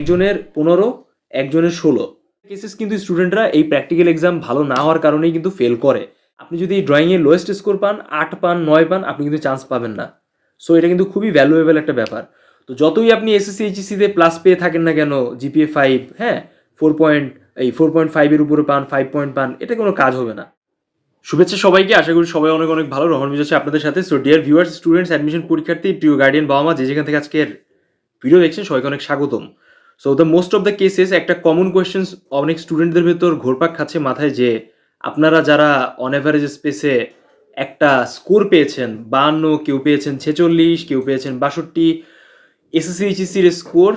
একজনের পনেরো, একজনের ষোলো। কেসেস কিন্তু স্টুডেন্টরা এই প্র্যাকটিক্যাল এক্সাম ভালো না হওয়ার কারণেই কিন্তু ফেল করে। আপনি যদি এই ড্রয়িংয়ে লোয়েস্ট স্কোর পান, আট পান, নয় পান, আপনি কিন্তু চান্স পাবেন না। সো এটা কিন্তু খুবই ভ্যালুয়েবল একটা ব্যাপার। তো যতই আপনি এসএসসি এইচএসসিতে প্লাস পেয়ে থাকেন না কেন জিপিএ ফাইভ হ্যাঁ ফোর পয়েন্ট এই ফোর পয়েন্ট ফাইভের উপরে পান ফাইভ পয়েন্ট পান, এটা কোনো কাজ হবে না। শুভেচ্ছা সবাইকে, আশা করি সবাই অনেক অনেক ভালো। রহমান মিজ আছে আপনাদের সাথে। So dear viewers students admission পরীক্ষার্থী, প্রিয় গার্ডিয়ান বাবা মা যে যেখান থেকে আজকের ভিডিও দেখছেন, সবাইকে অনেক স্বাগতম। So the most of the cases একটা কমন কোয়েশ্চেন্স অনেক স্টুডেন্টদের ভেতর ঘোরপাক খাচ্ছে মাথায় যে, আপনারা যারা অন অ্যাভারেজ স্পেসে একটা স্কোর পেয়েছেন, বাহান্ন, কেউ পেয়েছেন ছেচল্লিশ, কেউ পেয়েছেন বাষট্টি এসএসসি এইচএসসির স্কোর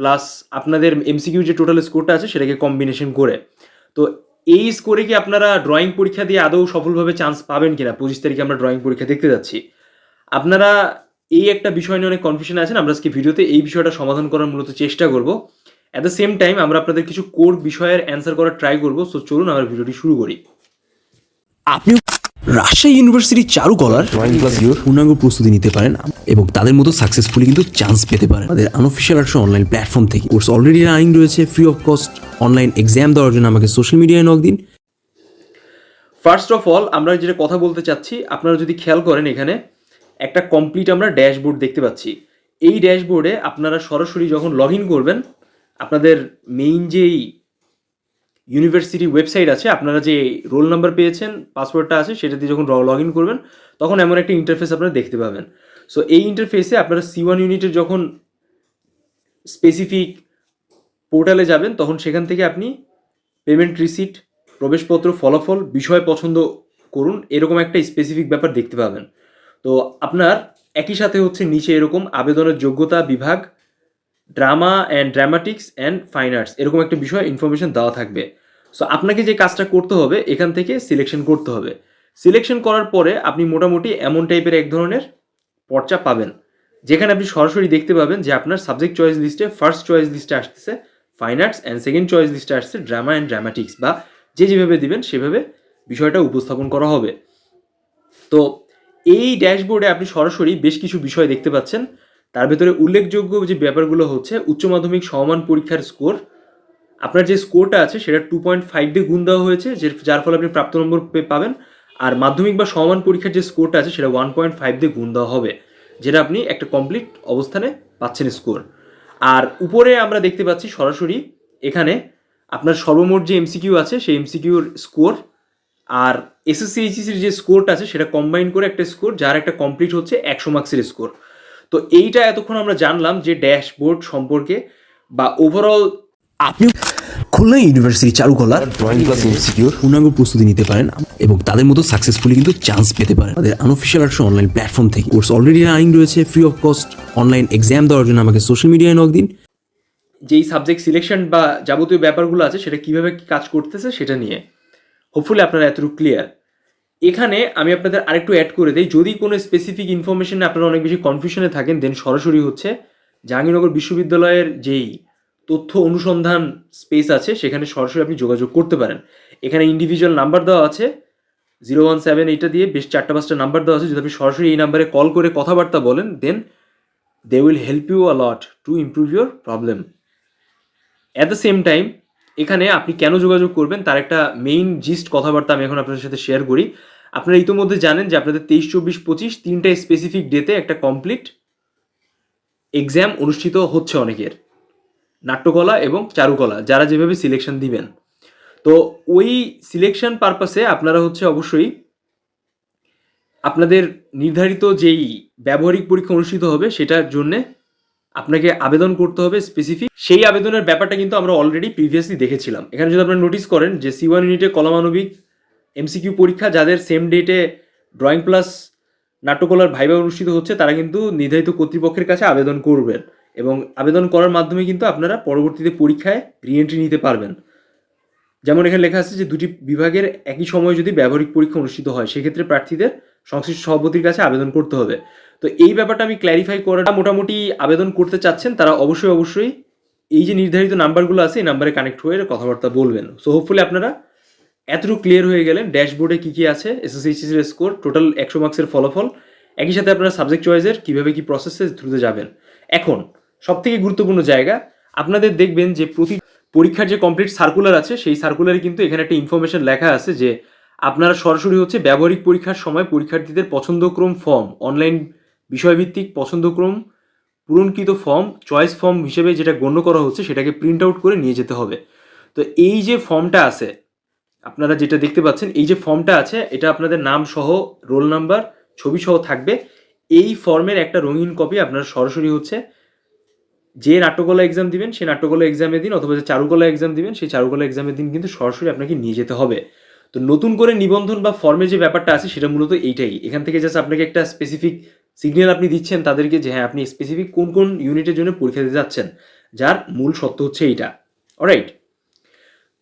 প্লাস আপনাদের এমসিকিউ যে টোটাল স্কোরটা আছে, সেটাকে কম্বিনেশন করে। তো এই স্কোরে কি আপনারা ড্রয়িং পরীক্ষা দিয়ে আদৌ সফলভাবে চান্স পাবেন কিনা? পঁচিশ তারিখে আমরা ড্রয়িং পরীক্ষা দেখতে যাচ্ছি। আপনারা এই একটা বিষয় নিয়ে অনেক কনফিউশন আছেন আমরা আজকে ভিডিওতে এই বিষয়টা সমাধান করার মূলত চেষ্টা করব। অ্যাট দ্য সেম টাইম আমরা আপনাদের কিছু কোর বিষয়ের অ্যান্সার করার ট্রাই করব। সো চলুন আমরা ভিডিওটি শুরু করি। আপনি রাজশাহী ইউনিভার্সিটির চারুকলার ড্রয়িং ক্লাস ইউর পূর্ণাঙ্গ প্রস্তুতি নিতে পারেন এবং তাদের মতো সাকসেসফুলি কিন্তু চান্স পেতে পারেন। তাদের আনঅফিসিয়াল আর্টস অনলাইন প্ল্যাটফর্ম থেকে। কোর্স অলরেডি রানিং রয়েছে free of cost online exam দেওয়ার জন্য আমাকে সোশ্যাল মিডিয়ায় নক দিন। ফার্স্ট অফ অল আমরা যেটা কথা বলতে চাচ্ছি আপনারা যদি খেয়াল করেন এখানে একটা কমপ্লিট আমরা ড্যাশবোর্ড দেখতে পাচ্ছি। এই ড্যাশবোর্ডে আপনারা সরাসরি যখন লগ করবেন, আপনাদের মেইন যেই ইউনিভার্সিটি ওয়েবসাইট আছে, আপনারা যে রোল নাম্বার পেয়েছেন পাসওয়ার্ডটা আছে, সেটা দিয়ে যখন লগ ইন করবেন, তখন এমন একটা ইন্টারফেস আপনারা দেখতে পাবেন। সো এই ইন্টারফেসে আপনারা সি ওয়ান ইউনিটের যখন স্পেসিফিক পোর্টালে যাবেন, তখন সেখান থেকে আপনি পেমেন্ট রিসিট প্রবেশপত্র, ফলাফল, বিষয় পছন্দ করুন, এরকম একটা স্পেসিফিক ব্যাপার দেখতে পাবেন। তো আপনার একই সাথে হচ্ছে নিচে এরকম আবেদনের যোগ্যতা বিভাগ, drama and dramatics and fine arts এরকম একটা বিষয় ইনফরমেশন দেওয়া থাকবে। সো আপনাকে যে কাজটা করতে হবে, এখান থেকে সিলেকশন করতে হবে। সিলেকশন করার পরে আপনি মোটামুটি এমন টাইপের এক ধরনের পর্চা পাবেন, যেখানে আপনি সরাসরি দেখতে পাবেন যে আপনার সাবজেক্ট চয়েস লিস্টে ফার্স্ট চয়েস লিস্টে আসতেছে fine arts and second choice লিস্টে আসছে ড্রামা অ্যান্ড ড্রামাটিক্স বা যে যেভাবে দিবেন সেভাবে বিষয়টা উপস্থাপন করা হবে। তো এই ড্যাশবোর্ডে আপনি সরাসরি বেশ কিছু বিষয় দেখতে পাচ্ছেন। তার ভেতরে উল্লেখযোগ্য যে ব্যাপারগুলো হচ্ছে, উচ্চ মাধ্যমিক সমমান পরীক্ষার স্কোর। আপনার যে স্কোরটা আছে, সেটা টু পয়েন্ট ফাইভ দিয়ে গুণ দেওয়া হয়েছে যার ফলে আপনি প্রাপ্ত নম্বর পাবেন। আর মাধ্যমিক বা সমান পরীক্ষার যে স্কোরটা আছে, সেটা ওয়ান পয়েন্ট ফাইভ দিয়ে গুণ দেওয়া হবে, যেটা আপনি একটা কমপ্লিট অবস্থানে পাচ্ছেন স্কোর। আর উপরে আমরা দেখতে পাচ্ছি সরাসরি, এখানে আপনার সর্বমোট যে এমসিকিউ আছে, সেই এমসিকিউর স্কোর আর এসএসসি এইচএসির যে স্কোরটা আছে সেটা কম্বাইন করে একটা স্কোর যার একটা কমপ্লিট হচ্ছে একশো মার্কসের স্কোর তো এইটা এতক্ষণ আমরা জানলাম যে ড্যাশবোর্ড সম্পর্কে বা ওভারঅল আপনি খুলনা ইউনিভার্সিটি চারুকলার ড্রয়িং ক্লাস ইনস্টিটিউট পূর্ণাঙ্গ প্রস্তুতি নিতে পারেন এবং তাদের মতো সাকসেসফুলি কিন্তু চান্স পেতে পারেন। তাদের আনঅফিসিয়াল আর্টস অনলাইন প্ল্যাটফর্ম থেকে। কোর্স অলরেডি রানিং রয়েছে free of cost online exam দেওয়ার জন্য আমাকে সোশ্যাল মিডিয়ায় নক দিন। যেই সাবজেক্ট সিলেকশন বা যাবতীয় ব্যাপারগুলো আছে সেটা কীভাবে কি কাজ করতেছে সেটা নিয়ে। হোপফুলি আপনারা এতটুকু ক্লিয়ার এখানে আমি আপনাদের আরেকটু অ্যাড করে দিই। যদি কোনো স্পেসিফিক ইনফরমেশনে আপনারা অনেক বেশি কনফিউশনে থাকেন দেন সরাসরি হচ্ছে জাহাঙ্গীরনগর বিশ্ববিদ্যালয়ের যেই তথ্য অনুসন্ধান স্পেস আছে, সেখানে সরাসরি আপনি যোগাযোগ করতে পারেন। এখানে ইন্ডিভিজুয়াল নাম্বার দেওয়া আছে জিরো ওয়ান সেভেন এইটা দিয়ে বেশ চারটা পাঁচটা নাম্বার দেওয়া আছে। যদি আপনি সরাসরি এই নাম্বারে কল করে কথাবার্তা বলেন then they will help you a lot to improve your problem at the same time এখানে আপনি কেন যোগাযোগ করবেন? তার একটা মেইন জিস্ট কথাবার্তা আমি এখন আপনাদের সাথে শেয়ার করি। আপনারা ইতিমধ্যে জানেন যে আপনাদের তেইশ, চব্বিশ, পঁচিশ তিনটা স্পেসিফিক ডেতে একটা কমপ্লিট এক্সাম অনুষ্ঠিত হচ্ছে অনেকের। নাট্যকলা এবং চারুকলা, যারা যেভাবে সিলেকশন দিবেন। তো ওই সিলেকশন পারপাসে আপনারা হচ্ছে অবশ্যই আপনাদের নির্ধারিত যেই ব্যবহারিক পরীক্ষা অনুষ্ঠিত হবে, সেটার জন্যে আপনাকে আবেদন করতে হবে স্পেসিফিক সেই আবেদনের ব্যাপারটা কিন্তু আমরা অলরেডি প্রিভিয়াসলি দেখেছিলাম। এখানে যদি আপনারা নোটিস করেন যে সি ওয়ান ইউনিটে কলামানবিক এমসিকিউ পরীক্ষা যাদের সেম ডেটে ড্রয়িং প্লাস নাট্যকলার ভাইবা অনুষ্ঠিত হচ্ছে, তারা কিন্তু নির্ধারিত কর্তৃপক্ষের কাছে আবেদন করবেন এবং আবেদন করার মাধ্যমে কিন্তু আপনারা পরবর্তীতে পরীক্ষায় রিএন্ট্রি নিতে পারবেন। যেমন এখানে লেখা আছে যে দুটি বিভাগের একই সময়ে যদি ব্যবহারিক পরীক্ষা অনুষ্ঠিত হয়, সেক্ষেত্রে প্রার্থীদের সংশ্লিষ্ট সভাপতির কাছে আবেদন করতে হবে। তো এই ব্যাপারটা আমি ক্ল্যারিফাই করাটা মোটামুটি আবেদন করতে চাচ্ছেন, তারা অবশ্যই অবশ্যই এই যে নির্ধারিত নাম্বারগুলো আছে, এই নাম্বারে কানেক্ট হয়ে কথাবার্তা বলবেন। সো হোপফুলি আপনারা এতটুকু ক্লিয়ার হয়ে গেলেন ড্যাশবোর্ডে কী কী আছে এসএসসিসির স্কোর টোটাল একশো মার্কসের ফলাফল, একই সাথে আপনারা সাবজেক্ট চয়েসের কীভাবে কী প্রসেসের থ্রুতে যাবেন। এখন সবথেকে গুরুত্বপূর্ণ জায়গা, আপনাদের দেখবেন যে প্রতি পরীক্ষার যে কমপ্লিট সার্কুলার আছে, সেই সার্কুলারে কিন্তু এখানে একটা ইনফরমেশন লেখা আছে যে আপনারা সরাসরি হচ্ছে ব্যবহারিক পরীক্ষার সময় পরীক্ষার্থীদের পছন্দক্রম ফর্ম অনলাইন বিষয়ভিত্তিক পছন্দক্রম, পূরণকৃত ফর্ম, চয়েস ফর্ম হিসেবে যেটা গণ্য করা হচ্ছে সেটাকে প্রিন্ট আউট করে নিয়ে যেতে হবে। তো এই যে ফর্মটা আছে, আপনারা যেটা দেখতে পাচ্ছেন, এই যে ফর্মটা আছে, এটা আপনাদের নাম সহ রোল নাম্বার ছবি সহ থাকবে। এই ফর্মের একটা রঙিন কপি আপনারা সরাসরি হচ্ছে, যে নাট্যকলা এক্সাম দিবেন সেই নাট্যকলা এক্সামের দিন অথবা যে চারুকলা এক্সাম দিবেন, সেই চারুকলা এক্সামের দিন কিন্তু সরাসরি আপনাকে নিয়ে যেতে হবে। তো নতুন করে নিবন্ধন বা ফর্মের যে ব্যাপারটা আছে, সেটা মূলত এইটাই। এখান থেকে জাস্ট আপনাকে একটা স্পেসিফিক সিগন্যাল আপনি দিচ্ছেন তাদেরকে যে হ্যাঁ আপনি স্পেসিফিক কোন কোন ইউনিটের জন্য পরীক্ষা দিতে যাচ্ছেন? যার মূল সত্য হচ্ছে এইটা। অলরাইট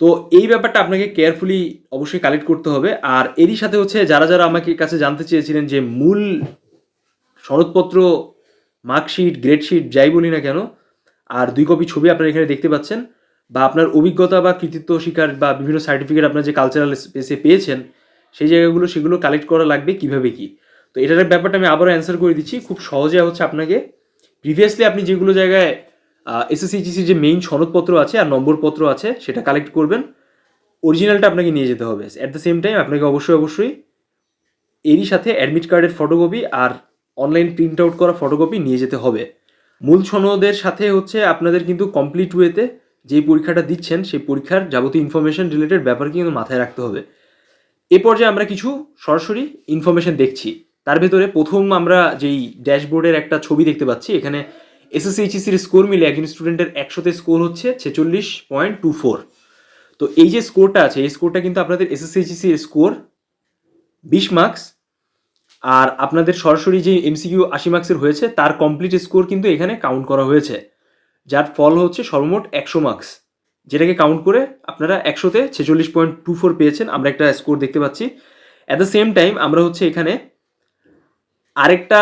তো এই ব্যাপারটা আপনাকে কেয়ারফুলি অবশ্যই কালেক্ট করতে হবে। আর এরই সাথে হচ্ছে যারা যারা আমাকে কাছে জানতে চেয়েছিলেন যে, মূল সনদপত্র মার্কশিট গ্রেডশিট যাই বলি না কেন, আর দুই কপি ছবি আপনারা এখানে দেখতে পাচ্ছেন, বা আপনার অভিজ্ঞতা বা কৃতিত্ব শিকার বা বিভিন্ন সার্টিফিকেট আপনার যে কালচারাল স্পেসে পেয়েছেন, সেই জায়গাগুলো সেগুলো কালেক্ট করা লাগবে কীভাবে কি? তো এটার ব্যাপারটা আমি আবারও অ্যান্সার করে দিচ্ছি। খুব সহজে হচ্ছে আপনাকে। প্রিভিয়াসলি আপনি যেগুলো জায়গায় এসএসসিজিসির যে মেইন সনদপত্র আছে আর নম্বরপত্র আছে, সেটা কালেক্ট করবেন। অরিজিনালটা আপনাকে নিয়ে যেতে হবে। অ্যাট দ্য সেম টাইম আপনাকে অবশ্যই অবশ্যই এরই সাথে অ্যাডমিট কার্ডের ফটোকপি আর অনলাইন প্রিন্ট আউট করা ফটোকপি নিয়ে যেতে হবে। মূল সনদের সাথে হচ্ছে আপনাদের কিন্তু কমপ্লিট ওয়েতে যেই পরীক্ষাটা দিচ্ছেন, সেই পরীক্ষার যাবতীয় ইনফরমেশন রিলেটেড ব্যাপার কিন্তু মাথায় রাখতে হবে। এ পর্যায়ে আমরা কিছু সরাসরি ইনফরমেশন দেখছি। তার ভেতরে প্রথম আমরা যেই ড্যাশবোর্ডের একটা ছবি দেখতে পাচ্ছি, এখানে এসএসসি এইচএসসির স্কোর মিলে একজন স্টুডেন্টের একশোতে স্কোর হচ্ছে ছেচল্লিশ পয়েন্ট টু ফোর তো এই যে স্কোরটা আছে, এই স্কোরটা কিন্তু আপনাদের এসএসসি এইচএসসির স্কোর বিশ মার্কস আর আপনাদের সরাসরি যে এমসিকিউ আশি মার্কসের হয়েছে, তার কমপ্লিট স্কোর কিন্তু এখানে কাউন্ট করা হয়েছে। যার ফল হচ্ছে সর্বমোট একশো মার্কস যেটাকে কাউন্ট করে আপনারা একশোতে ছেচল্লিশ পয়েন্ট টু ফোর পেয়েছেন, আমরা একটা স্কোর দেখতে পাচ্ছি। অ্যাট দ্য সেম টাইম আমরা হচ্ছে এখানে আরেকটা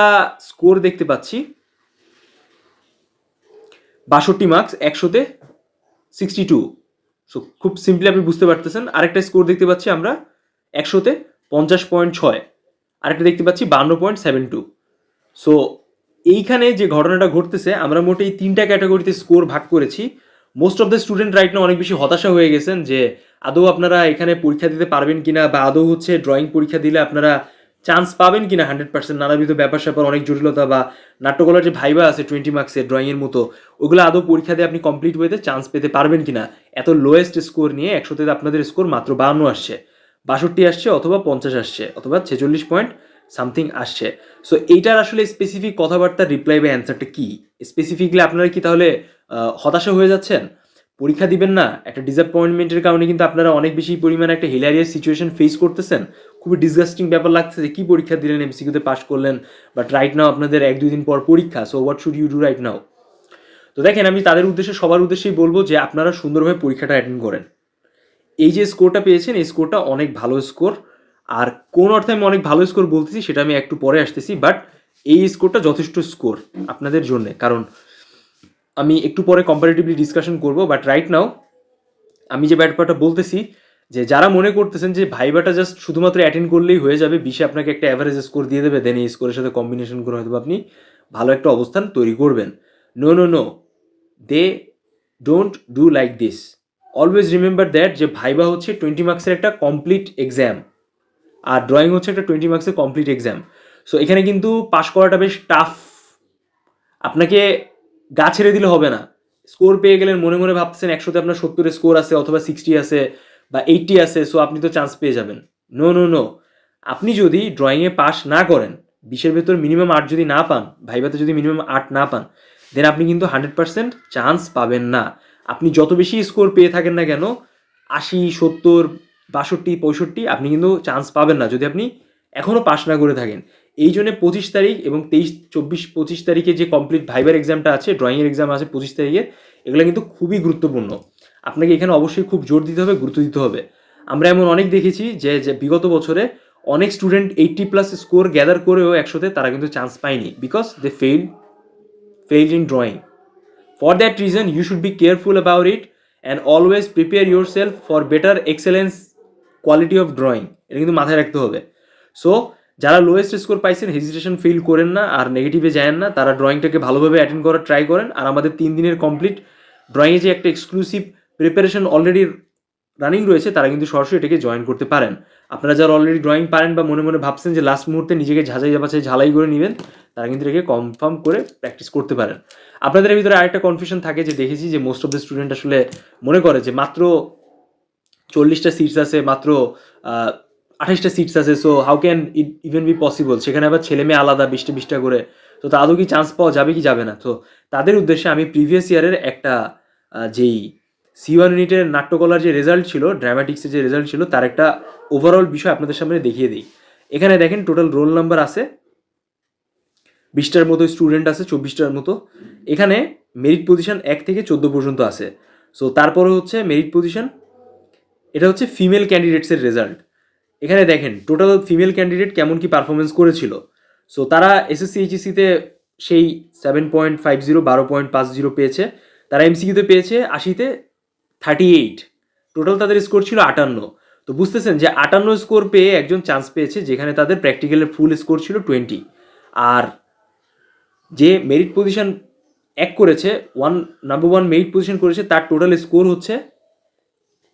স্কোর দেখতে পাচ্ছি। বাষট্টি মার্কস একশোতে সিক্সটি টু সো খুব সিম্পলি আপনি বুঝতে পারতেছেন। আরেকটা স্কোর দেখতে পাচ্ছি আমরা, একশোতে পঞ্চাশ পয়েন্ট ছয়। আরেকটা দেখতে পাচ্ছি, বান্ন পয়েন্ট সেভেন টু সো এইখানে যে ঘটনাটা ঘটতেছে, আমরা মোটে এই তিনটা ক্যাটাগরিতে স্কোর ভাগ করেছি। Most of the student right না অনেক বেশি হতাশা হয়ে গেছেন যে, আদৌ আপনারা এখানে পরীক্ষা দিতে পারবেন কিনা বা আদৌ হচ্ছে ড্রয়িং পরীক্ষা দিলে আপনারা চান্স পাবেন কিনা হান্ড্রেড পার্সেন্ট? নানাবিধ ব্যাপার স্যাপার, অনেক জটিলতা বা নাট্যকলার যে ভাইবা আছে টোয়েন্টি মার্কসের ড্রয়িংয়ের মতো, ওগুলো আদৌ পরীক্ষা দিয়ে আপনি কমপ্লিট ওয়েতে চান্স পেতে পারবেন কিনা? এত লোয়েস্ট স্কোর নিয়ে একশোতে আপনাদের স্কোর মাত্র বাহান্ন আসছে, বাষট্টি আসছে অথবা পঞ্চাশ আসছে, অথবা ছেচল্লিশ পয়েন্ট সামথিং আসছে। সো এইটার আসলে স্পেসিফিক কথাবার্তার রিপ্লাই বা অ্যান্সারটা কি? স্পেসিফিকলি আপনারা কি তাহলে হতাশা হয়ে যাচ্ছেন? পরীক্ষা দিবেন না? একটা ডিসঅ্যাপয়েন্টমেন্টের কারণে কিন্তু আপনারা অনেক বেশি পরিমাণে একটা হিলারিয়াস সিচুয়েশন ফেস করতেছেন। খুবই ডিসগাস্টিং ব্যাপার লাগছে যে কি পরীক্ষা দিলেন এমসিকিউতে পাস করলেন? বাট রাইট নাও আপনাদের এক দুই দিন পর পরীক্ষা so what should you do right now তো দেখেন, আমি তাদের উদ্দেশ্যে, সবার উদ্দেশ্যেই বলব যে আপনারা সুন্দরভাবে পরীক্ষাটা অ্যাটেন্ড করেন। এই যে স্কোরটা পেয়েছেন, এই স্কোরটা অনেক ভালো স্কোর আর কোন অর্থে আমি অনেক ভালো স্কোর বলতেছি, সেটা আমি একটু পরে আসতেছি বাট এই স্কোরটা যথেষ্ট স্কোর আপনাদের জন্য। কারণ আমি একটু পরে কম্পারেটিভলি ডিসকাশন করব বাট রাইট নাও আমি যে ব্যাপারটা বলতেছি যে যারা মনে করতেছেন যে ভাইবাটা জাস্ট শুধুমাত্র অ্যাটেন্ড করলেই হয়ে যাবে, বিশে আপনাকে একটা অ্যাভারেজ স্কোর দিয়ে দেবে দেন এই স্কোরের সাথে কম্বিনেশন করে হয়তো আপনি ভালো একটা অবস্থান তৈরি করবেন। No no no they don't do like this always remember that যে ভাইবা হচ্ছে টোয়েন্টি মার্কসের একটা কমপ্লিট এক্সাম আর ড্রয়িং হচ্ছে একটা টোয়েন্টি মার্কসের কমপ্লিট এক্সাম সো এখানে কিন্তু পাশ করাটা বেশ টাফ আপনাকে গা ছেড়ে দিলে হবে না। স্কোর পেয়ে গেলেন, মনে মনে ভাবতেছেন একশোতে আপনার সত্তরের স্কোর আছে অথবা সিক্সটি আছে। বা এইটটি আছে সো আপনি তো চান্স পেয়ে যাবেন। নো নো নো আপনি যদি ড্রয়িংয়ে পাস না করেন, বিশের ভেতর মিনিমাম আট যদি না পান ভাইভাতে যদি মিনিমাম আট না পান দেন আপনি কিন্তু হান্ড্রেড পার্সেন্ট চান্স পাবেন না। আপনি যত বেশি স্কোর পেয়ে থাকেন না কেন, আশি, সত্তর, বাষট্টি, পঁয়ষট্টি, আপনি কিন্তু চান্স পাবেন না যদি আপনি এখনও পাস না করে থাকেন। এই জন্য পঁচিশ তারিখ এবং তেইশ, চব্বিশ, পঁচিশ তারিখে যে কমপ্লিট ভাইবার এক্সামটা আছে ড্রয়িংয়ের এক্সাম আছে পঁচিশ তারিখের এগুলো কিন্তু খুবই গুরুত্বপূর্ণ। আপনাকে এখানে অবশ্যই খুব জোর দিতে হবে গুরুত্ব দিতে হবে। আমরা এমন অনেক দেখেছি যে যে বিগত বছরে অনেক student eighty plus score gather করেও একশোতে তারা কিন্তু চান্স পায়নি because they fail failed in drawing. For that reason, you should be careful about it and always prepare yourself for better excellence quality of drawing এটা কিন্তু মাথায় রাখতে হবে। সো যারা লোয়েস্ট স্কোর পাইছেন হেজিটেশন ফিল করেন না আর নেগেটিভে যায় না তারা ড্রয়িংটাকে ভালোভাবে অ্যাটেন্ড করার ট্রাই করেন। আর আমাদের তিন দিনের কমপ্লিট ড্রয়িংয়ে যে একটা এক্সক্লুসিভ প্রিপারেশন অলরেডি রানিং রয়েছে, তারা কিন্তু সরাসরি এটাকে জয়েন করতে পারেন। আপনারা যারা অলরেডি ড্রয়িং পারেন বা মনে মনে ভাবছেন যে লাস্ট মুহূর্তে নিজেকে ঝাঁঝাই বাছাই ঝালাই করে নেবেন, তারা কিন্তু এটাকে কনফার্ম করে প্র্যাকটিস করতে পারেন। আপনাদের ভিতরে আরেকটা কনফিউশন থাকে যে দেখেছি যে মোস্ট অফ দ্য স্টুডেন্ট আসলে মনে করে যে মাত্র চল্লিশটা সিটস আছে, মাত্র আঠাশটা সিটস আছে so how can it even be possible সেখানে আবার ছেলে মেয়ে আলাদা, বিশটা বিশটা করে। তো তা আদৌ কি চান্স পাওয়া যাবে কি যাবে না? তো তাদের উদ্দেশ্যে আমি প্রিভিয়াস ইয়ারের একটা যেই সি ওয়ান ইউনিটের নাট্যকলার যে রেজাল্ট ছিল ড্রামাটিক্সের যে রেজাল্ট ছিল, তার একটা ওভারঅল বিষয় আপনাদের সামনে দেখিয়ে দিই। এখানে দেখেন টোটাল রোল নাম্বার আছে, বিশটার মতো স্টুডেন্ট আছে, চব্বিশটার মতো। এখানে মেরিট পজিশন এক থেকে চোদ্দ পর্যন্ত আছে। সো তারপরে হচ্ছে মেরিট পজিশন এটা হচ্ছে ফিমেল ক্যান্ডিডেটসের রেজাল্ট এখানে দেখেন টোটাল ফিমেল ক্যান্ডিডেট কেমন কি পারফরমেন্স করেছিল। সো তারা এসএসসি এইচএসসিতে সেই সেভেন পয়েন্ট ফাইভ জিরো বারো পয়েন্ট পাঁচ জিরো পেয়েছে। তারা এমসিকিউতে পেয়েছে আশিতে থার্টি এইট। টোটাল তাদের স্কোর ছিল আটান্ন। তো বুঝতেছেন যে আটান্ন স্কোর পেয়ে একজন চান্স পেয়েছে, যেখানে তাদের প্র্যাকটিক্যালের ফুল স্কোর ছিল টোয়েন্টি আর যে মেরিট পজিশন এক করেছে one number one merit position করেছে, তার টোটাল স্কোর হচ্ছে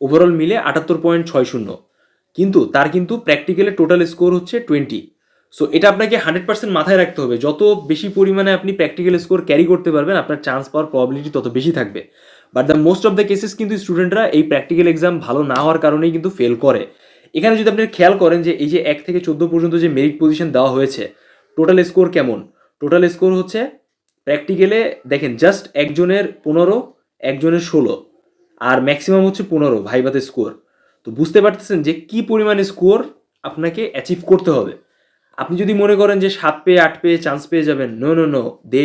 ওভারঅল মিলে আটাত্তর পয়েন্ট ছয় শূন্য। কিন্তু তার কিন্তু প্র্যাকটিক্যালে টোটাল স্কোর হচ্ছে টোয়েন্টি সো এটা আপনাকে হান্ড্রেড পার্সেন্ট মাথায় রাখতে হবে। যত বেশি পরিমাণে আপনি প্র্যাকটিক্যাল স্কোর ক্যারি করতে পারবেন, আপনার চান্স পাওয়ার প্রবাবিলিটি তত বেশি থাকবে। But the most of the cases কিন্তু স্টুডেন্টরা এই প্র্যাকটিক্যাল এক্সাম ভালো না হওয়ার কারণেই কিন্তু ফেল করে। এখানে যদি আপনি খেয়াল করেন যে এই যে এক থেকে চোদ্দ পর্যন্ত যে মেরিট পজিশন দেওয়া হয়েছে টোটাল স্কোর কেমন? টোটাল স্কোর হচ্ছে প্র্যাকটিক্যালে দেখেন জাস্ট একজনের পনেরো, একজনের ষোলো, আর ম্যাক্সিমাম হচ্ছে পনেরো ভাইবাতে স্কোর তো বুঝতে পারতেছেন যে কি পরিমাণে স্কোর আপনাকে অ্যাচিভ করতে হবে। আপনি যদি মনে করেন যে সাত পেয়ে, আট পেয়ে চান্স পেয়ে যাবেন no no no they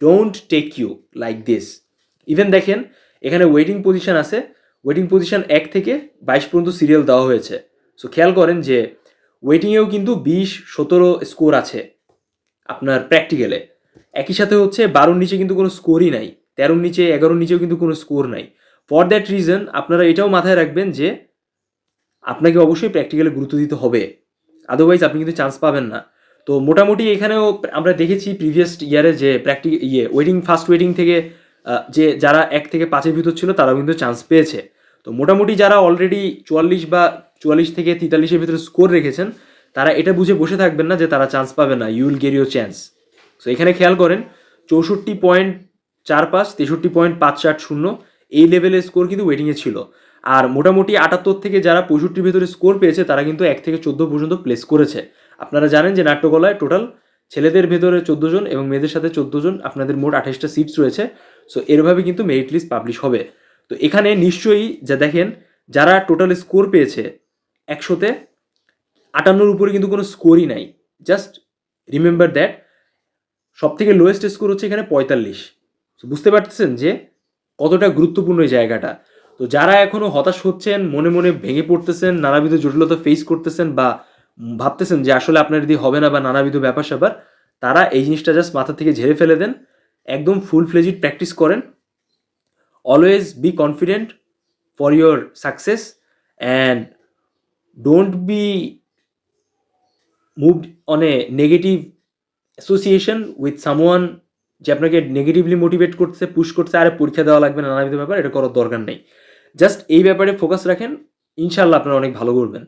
don't take you like this even দেখেন, এখানে ওয়েটিং পজিশন আছে। ওয়েটিং পজিশন এক থেকে বাইশ পর্যন্ত সিরিয়াল দেওয়া হয়েছে। সো খেয়াল করেন যে ওয়েটিংয়েও কিন্তু বিশ, সতেরো স্কোর আছে আপনার প্র্যাকটিক্যালে একই সাথে হচ্ছে বারোর নিচে কিন্তু কোনো স্কোরই নাই। তেরোর নিচে, এগারোর নিচেও কিন্তু কোনো স্কোর নাই। ফর দ্যাট রিজন আপনারা এটাও মাথায় রাখবেন যে আপনাকে অবশ্যই প্র্যাকটিক্যালে গুরুত্ব দিতে হবে। আদারওয়াইজ আপনি কিন্তু চান্স পাবেন না। তো মোটামুটি এখানেও আমরা দেখেছি প্রিভিয়াস ইয়ারে যে প্র্যাকটি ইয়ে ওয়েটিং ফার্স্ট ওয়েটিং থেকে যে যারা এক থেকে পাঁচের ভিতর ছিল, তারাও কিন্তু চান্স পেয়েছে। তো মোটামুটি যারা অলরেডি চুয়াল্লিশ বা চুয়াল্লিশ থেকে তেতাল্লিশের ভিতরে স্কোর রেখেছেন, তারা এটা বুঝে বসে থাকবেন না যে তারা চান্স পাবে না। You'll get your chance so এখানে খেয়াল করেন, চৌষট্টি পয়েন্ট চার পাঁচ, তেষট্টি পয়েন্ট পাঁচ চার শূন্য, এই লেভেলের স্কোর কিন্তু ওয়েটিংয়ে ছিল। আর মোটামুটি আটাত্তর থেকে যারা পঁয়ষট্টির ভেতরে স্কোর পেয়েছে, তারা কিন্তু এক থেকে চোদ্দ পর্যন্ত প্লেস করেছে। আপনারা জানেন যে নাট্যকলায় টোটাল ছেলেদের ভেতরে চোদ্দ জন এবং মেয়েদের সাথে চোদ্দ জন, আপনাদের মোট আঠাশটা সিটস রয়েছে। সো এরভাবে কিন্তু মেরিট লিস্ট পাবলিশ হবে। তো এখানে নিশ্চয়ই যা দেখেন, যারা টোটাল স্কোর পেয়েছে, একশোতে আটান্নর উপরে কিন্তু কোনো স্কোরই নাই। জাস্ট রিমেম্বার দ্যাট সব থেকে লোয়েস্ট স্কোর হচ্ছে এখানে পঁয়তাল্লিশ। বুঝতে পারতেছেন যে কতটা গুরুত্বপূর্ণ এই জায়গাটা। তো যারা এখনও হতাশ হচ্ছেন, মনে মনে ভেঙে পড়তেছেন, নানাবিধ জটিলতা ফেস করতেছেন বা ভাবতেছেন যে আসলে আপনার যদি হবে না বা নানাবিধ ব্যাপার স্যাপার তারা এই জিনিসটা জাস্ট মাথা থেকে ঝেড়ে ফেলে দেন। একদম ফুল ফ্লেজিড প্র্যাকটিস করেন। Always be confident for your success and don't be moved on a negative association with someone যে আপনাকে নেগেটিভলি মোটিভেট করছে পুশ করছে, আরে পরীক্ষা দেওয়া লাগবে না, নানাবিধ ব্যাপার, এটা করার দরকার নেই। জাস্ট এই ব্যাপারে ফোকাস রাখেন ইনশাল্লাহ আপনারা অনেক ভালো করবেন।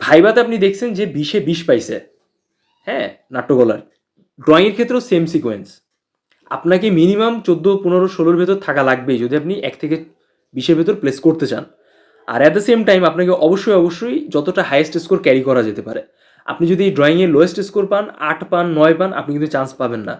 ভাইবাতে আপনি দেখছেন যে বিশে বিশ পাইছে। হ্যাঁ নাট্যকলার। ড্রয়িংয়ের ক্ষেত্রেও সেম সিকোয়েন্স আপনাকে মিনিমাম চোদ্দ, পনেরো, ষোলোর ভেতর থাকা লাগবেই যদি আপনি এক থেকে বিশের ভেতর প্লেস করতে চান। আর অ্যাট দ্য সেম টাইম আপনাকে অবশ্যই অবশ্যই যতটা হাইয়েস্ট স্কোর ক্যারি করা যেতে পারে। আপনি যদি ড্রয়িংয়ে লোয়েস্ট স্কোর পান, আট পান, নয় পান, আপনি কিন্তু চান্স পাবেন না।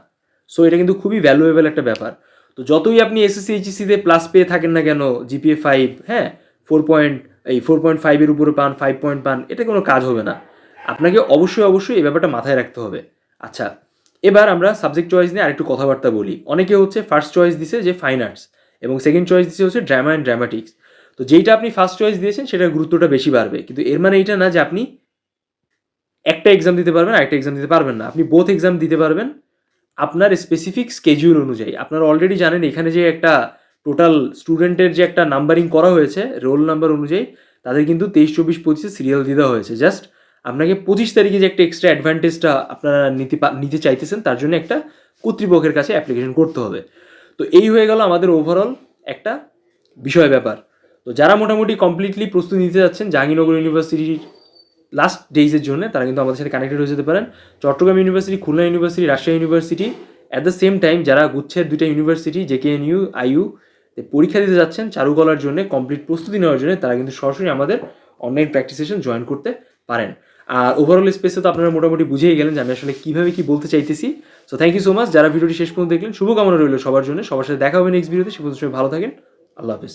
সো এটা কিন্তু খুবই ভ্যালুয়েবল একটা ব্যাপার। তো যতই আপনি এসএসসি এইচএসসিতে প্লাস পেয়ে থাকেন না কেন জিপিএ ফাইভ হ্যাঁ ফোর পয়েন্ট এই ফোর পয়েন্ট ফাইভের উপরে পান ফাইভ পয়েন্ট পান, এটা কোনো কাজ হবে না। আপনাকে অবশ্যই অবশ্যই এই ব্যাপারটা মাথায় রাখতে হবে। আচ্ছা এবার আমরা সাবজেক্ট চয়েস নিয়ে আরেকটু কথাবার্তা বলি। অনেকে হচ্ছে ফার্স্ট চয়েস দিছে যে ফাইন আর্টস এবং সেকেন্ড চয়েস দিছে হচ্ছে ড্রামা অ্যান্ড ড্রামাটিক্স তো যেইটা আপনি ফার্স্ট চয়েস দিয়েছেন সেটার গুরুত্বটা বেশি বাড়বে। কিন্তু এর মানে এইটা না যে আপনি একটা এক্সাম দিতে পারবেন, আরেকটা এক্সাম দিতে পারবেন না। আপনি বোথ এক্সাম দিতে পারবেন আপনার স্পেসিফিক স্কেজিউল অনুযায়ী। আপনারা অলরেডি জানেন এখানে যে একটা টোটাল স্টুডেন্টের যে একটা নাম্বারিং করা হয়েছে রোল নাম্বার অনুযায়ী, তাদের কিন্তু তেইশ, চব্বিশ, পঁচিশে সিরিয়াল দিতে হয়েছে। জাস্ট আপনাকে পঁচিশ তারিখে যে একটা এক্সট্রা অ্যাডভান্টেজটা আপনারা নিতে নিতে চাইতেছেন, তার জন্য একটা কর্তৃপক্ষের কাছে অ্যাপ্লিকেশন করতে হবে। তো এই হয়ে গেল আমাদের ওভারঅল একটা বিষয় ব্যাপার। তো যারা মোটামুটি কমপ্লিটলি প্রস্তুতি নিতে যাচ্ছেন, জাহাঙ্গীরনগর ইউনিভার্সিটির লাস্ট ডেইজের জন্য, তারা কিন্তু আমাদের সাথে কানেক্টেড হয়ে যেতে পারেন। Chattogram university, Khulna university, Rajshahi university at the same time যারা গুচ্ছের দুইটা ইউনিভার্সিটি, জেকেএনইউ, আইইউ পরীক্ষা দিতে যাচ্ছেন চারুকলার জন্য কমপ্লিট প্রস্তুতি নেওয়ার জন্য, তারা কিন্তু সরাসরি আমাদের অনলাইন প্র্যাকটিস সেশন জয়েন করতে পারেন। আর ওভারঅল স্পেসে তো আপনারা মোটামুটি বুঝেই গেলেন যে আমি আসলে কীভাবে কী বলতে চাইতেছি। So thank you so much যারা ভিডিওটি শেষ পর্যন্ত দেখলেন, শুভকামনা রইল সবার জন্য। সবার সাথে দেখা হবে নেক্সট ভিডিওতে সে পর্যন্ত ভালো থাকেন। আল্লাহ হাফিজ।